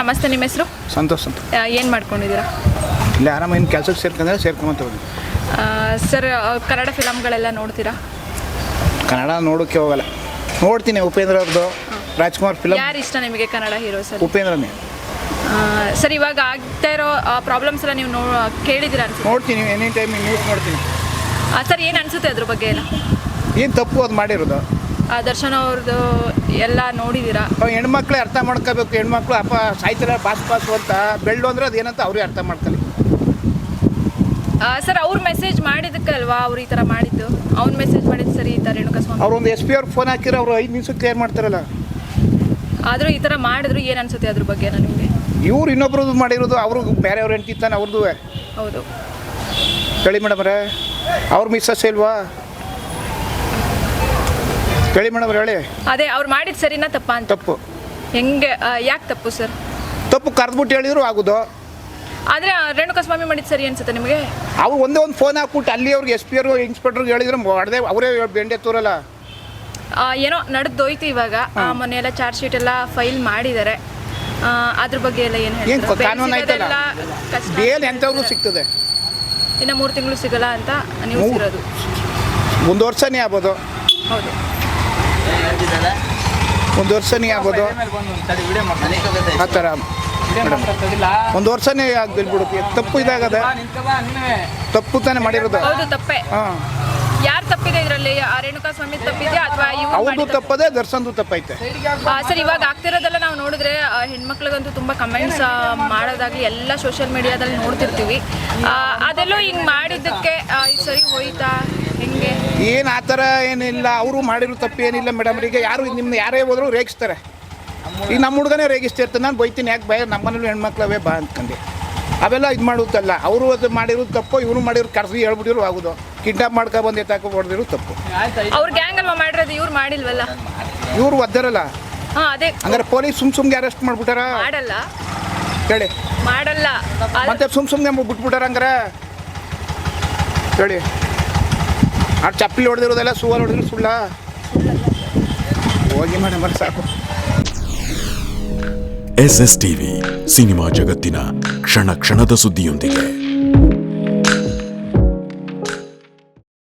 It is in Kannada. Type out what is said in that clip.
ನಮಸ್ತೆ ನಿಮ್ಮ ಹೆಸರು? ಸಂತೋಷ್ ಅಂತ. ಏನು ಮಾಡ್ಕೊಂಡಿದ್ದೀರಾ? ಇಲ್ಲಿ ಆರಾಮ ಏನು ಕೆಲಸಕ್ಕೆ ಸೇರ್ಕೊಂಡ್ರೆ ಸೇರ್ಕೊಂಬಂತ ಹೋಗಿ ಸರ್ ಕನ್ನಡ ಫಿಲಮ್ಗಳೆಲ್ಲ ನೋಡ್ತೀರಾ? ಕನ್ನಡ ನೋಡೋಕ್ಕೆ ಹೋಗಲ್ಲ. ನೋಡ್ತೀನಿ ಉಪೇಂದ್ರ ಅವ್ರದ್ದು ರಾಜ್ಕುಮಾರ್ ಫಿಲಮ್ ಯಾರು ಇಷ್ಟ ನಿಮಗೆ ಕನ್ನಡ ಹೀರೋ ಸರ್? ಉಪೇಂದ್ರನೇ. ಸರ್ ಇವಾಗ ಆಗ್ತಾ ಇರೋ ಪ್ರಾಬ್ಲಮ್ಸ್ ಎಲ್ಲ ನೀವು ನೋ ಕೇಳಿದ್ದೀರಾ ಅನ್ಸುತ್ತೆ? ನೋಡ್ತೀನಿ ಎನಿ ಟೈಮ್ ನ್ಯೂಸ್ ನೋಡ್ತೀನಿ ಸರ್ ಏನು ಅನಿಸುತ್ತೆ ಅದ್ರ ಬಗ್ಗೆ ಎಲ್ಲ? ಏನು ತಪ್ಪು ಅದು ಮಾಡಿರೋದು? ಆ, ದರ್ಶನ ಅವ್ರದ್ದು ಎಲ್ಲ ನೋಡಿದ್ದೀರಾ ಹೆಣ್ಮಕ್ಳು ಅರ್ಥ ಮಾಡ್ಕೋಬೇಕು ಹೆಣ್ಮಕ್ಳು ಅಪ್ಪ ಸಾಯ್ತಾರೆ ಪಾಸ್ ಪಾಸು ಅಂತ. ಬೆಳ್ಳು ಅಂದ್ರೆ ಅದೇನಂತ ಅವ್ರಿಗೆ ಅರ್ಥ ಮಾಡ್ಕೊಳ್ಳಿ. ಸರ್ ಅವ್ರು ಮೆಸೇಜ್ ಮಾಡಿದ್ದಕ್ಕಲ್ವಾ ಅವ್ರು ಈ ಥರ ಮಾಡಿದ್ದು? ಅವ್ನ ಮೆಸೇಜ್ ಮಾಡಿದ್ದು ಸರಿ ಈ ಥರ ರೇಣುಕಸ್ವಾಮಿ? ಅವ್ರು ಒಂದು ಎಸ್ ಪಿ ಅವ್ರಿಗೆ ಫೋನ್ ಹಾಕಿರೋ ಅವರು ಐದು ನಿಮಿಷ ಕ್ಲಿಯರ್ ಮಾಡ್ತಾರಲ್ಲ. ಆದರೂ ಈ ಥರ ಮಾಡಿದ್ರು ಏನು ಅನ್ಸುತ್ತೆ ಅದ್ರ ಬಗ್ಗೆ ನಿಮಗೆ? ಇವ್ರು ಇನ್ನೊಬ್ರದ್ದು ಮಾಡಿರೋದು ಅವರು ಬೇರೆಯವ್ರ ಹೆಂಡತಿ ತಾನೆ ಅವ್ರದ್ದು ಹೌದು. ಹೇಳಿ ಮೇಡಮ್ರೆ ಅವ್ರ ಮಿಸ್ಸಸ್ ಇಲ್ವಾ? ಹೇಳಿ ಮೇಡಮ್ ಹೇಳಿ. ಅದೇ ಅವ್ರು ಮಾಡಿದ ಸರಿನಾ ತಪ್ಪಾ ಅಂತ? ತಪ್ಪು. ಹೆಂಗೆ ಯಾಕೆ ತಪ್ಪು ಸರ್? ತಪ್ಪು ಕರೆದ್ಬಿಟ್ಟು ಹೇಳಿದ್ರು ಆಗೋದು. ಆದರೆ ರೇಣುಕಾ ಸ್ವಾಮಿ ಮಾಡಿದ್ದು ಸರಿ ಅನ್ಸುತ್ತೆ ನಿಮಗೆ? ಅವ್ರು ಒಂದೇ ಒಂದು ಫೋನ್ ಹಾಕ್ಬಿಟ್ಟು ಅಲ್ಲಿ ಅವ್ರಿಗೆ ಎಸ್ ಪಿ ಅವರು ಇನ್ಸ್ಪೆಕ್ಟರ್ಗೆ ಹೇಳಿದ್ರೆ ಮಾಡದೆ ಅವರೇ ಬೆಂಡೆ ತೋರಲ್ಲ. ಆ, ಏನೋ ನಡೆದೋಯ್ತು ಇವಾಗ. ಆ, ಮೊನ್ನೆ ಎಲ್ಲ ಚಾರ್ಜ್ ಶೀಟ್ ಎಲ್ಲ ಫೈಲ್ ಮಾಡಿದ್ದಾರೆ. ಆ, ಅದ್ರ ಬಗ್ಗೆ ಎಲ್ಲ ಏನು ಏನ್ ಕಾನೂನು ಕಷ್ಟ ಬೇಲ್ ಎಂಥವ್ರು ಸಿಗ್ತದೆ. ಇನ್ನು ಮೂರು ತಿಂಗಳು ಸಿಗಲ್ಲ ಅಂತ ನೀವು ಮೂರು- ಇರೋದು. ಒಂದು ವರ್ಷನೇ ಆಗ್ಬೋದು. ಹೌದು. ಒಂದು ವರ್ಷನೇ ಆಗೋದು ಆ ಥರ. ಒಂದು ವರ್ಷನೇ ಬಿಡು. ತಪ್ಪು ಇದಾಗದ. ತಪ್ಪು ತಾನೇ ಮಾಡಿರೋದು. ಹೌದು ತಪ್ಪೇ. ಹಾಂ. ಯಾರು ತಪ್ಪಿದೆ ಇದರಲ್ಲಿ? ರೇಣುಕಾ ಸ್ವಾಮಿ ತಪ್ಪಿದೆ ಅಥವಾ ಅವ್ರದ್ದು ತಪ್ಪದೆ ದರ್ಶನ್ದು ತಪ್ಪೈತೆ. ಸರ್ ಇವಾಗ ಆಗ್ತಿರೋದೆಲ್ಲ ನಾವು ನೋಡಿದ್ರೆ ಹೆಣ್ಮಕ್ಳಿಗಂತೂ ತುಂಬ ಕಮೆಂಟ್ಸ್ ಮಾಡೋದಾಗ್ಲಿ ಎಲ್ಲ ಸೋಷಿಯಲ್ ಮೀಡಿಯಾದಲ್ಲಿ ನೋಡ್ತಿರ್ತೀವಿ. ಅದೆಲ್ಲೋ ಹಿಂಗೆ ಮಾಡಿದ್ದಕ್ಕೆ ಸರಿ ಹೋಯ್ತಾ? ಏನು ಆ ಥರ ಏನಿಲ್ಲ ಅವರು ಮಾಡಿರೋ ತಪ್ಪು ಏನಿಲ್ಲ ಮೇಡಮ್ ಈಗ ಯಾರು ನಿಮ್ಮ ಯಾರೇ ಹೋದ್ರು ರೇಗಿಸ್ತಾರೆ. ಈಗ ನಮ್ಮ ಹುಡುಗನೇ ರೇಗಿಸ್ತಿರ್ತಾನೆ ನಾನು ಬೈತೀನಿ ಯಾಕೆ ಭಯ ನಮ್ಮನೇಲಿ ಹೆಣ್ಮಕ್ಳವೇ ಬಾ ಅಂದ್ಕೊಂಡು ಅವೆಲ್ಲ ಇದು ಮಾಡುತ್ತಲ್ಲ ಅವರು ಅದು ಮಾಡಿರೋದು ತಪ್ಪು ಇವರು ಮಾಡಿರೋ ಕರ್ಸಿ ಹೇಳ್ಬಿಟ್ಟಿರೋ ಆಗೋದು. ಕಿಡ್ನಾಪ್ ಮಾಡ್ಕೊ ಬಂದು ಎತ್ತಾಕೊ ಹೊಡೆದಿರೋ ತಪ್ಪು. ಅವ್ರು ಗ್ಯಾಂಗ್ ಅಲ್ವಾ ಮಾಡಿರೋದು? ಇವ್ರು ಮಾಡಿಲ್ವಲ್ಲ? ಇವ್ರು ಒದ್ದಾರಲ್ಲ. ಹಾ ಅದೇ. ಅಂದ್ರೆ ಪೊಲೀಸ್ ಸುಮ್ ಸುಮ್ಗೆ ಅರೆಸ್ಟ್ ಮಾಡ್ಬಿಟ್ಟಾರ? ಮಾಡಲ್ಲ. ಹೇಳಿ. ಮಾಡಲ್ಲ. ಮತ್ತೆ ಸುಮ್ ಸುಮ್ನೆ ಬಿಟ್ಬಿಟ್ಟಾರ ಹಂಗಾರೆ? ಹೇಳಿ. ಆ ಚಪ್ಪಲಿ ಹೊಡೆದಿರೋದೆಲ್ಲ ಸುವಲ್ ಹೊಡೆದ್ರೆ ಸುಳ್ಳ? ಹೋಗಿ ಮೇಡಮ್ ಸಾಕು. ಎಸ್ ಎಸ್ ಟಿವಿ ಸಿನಿಮಾ ಜಗತ್ತಿನ ಕ್ಷಣ ಕ್ಷಣದ ಸುದ್ದಿಯೊಂದಿಗೆ.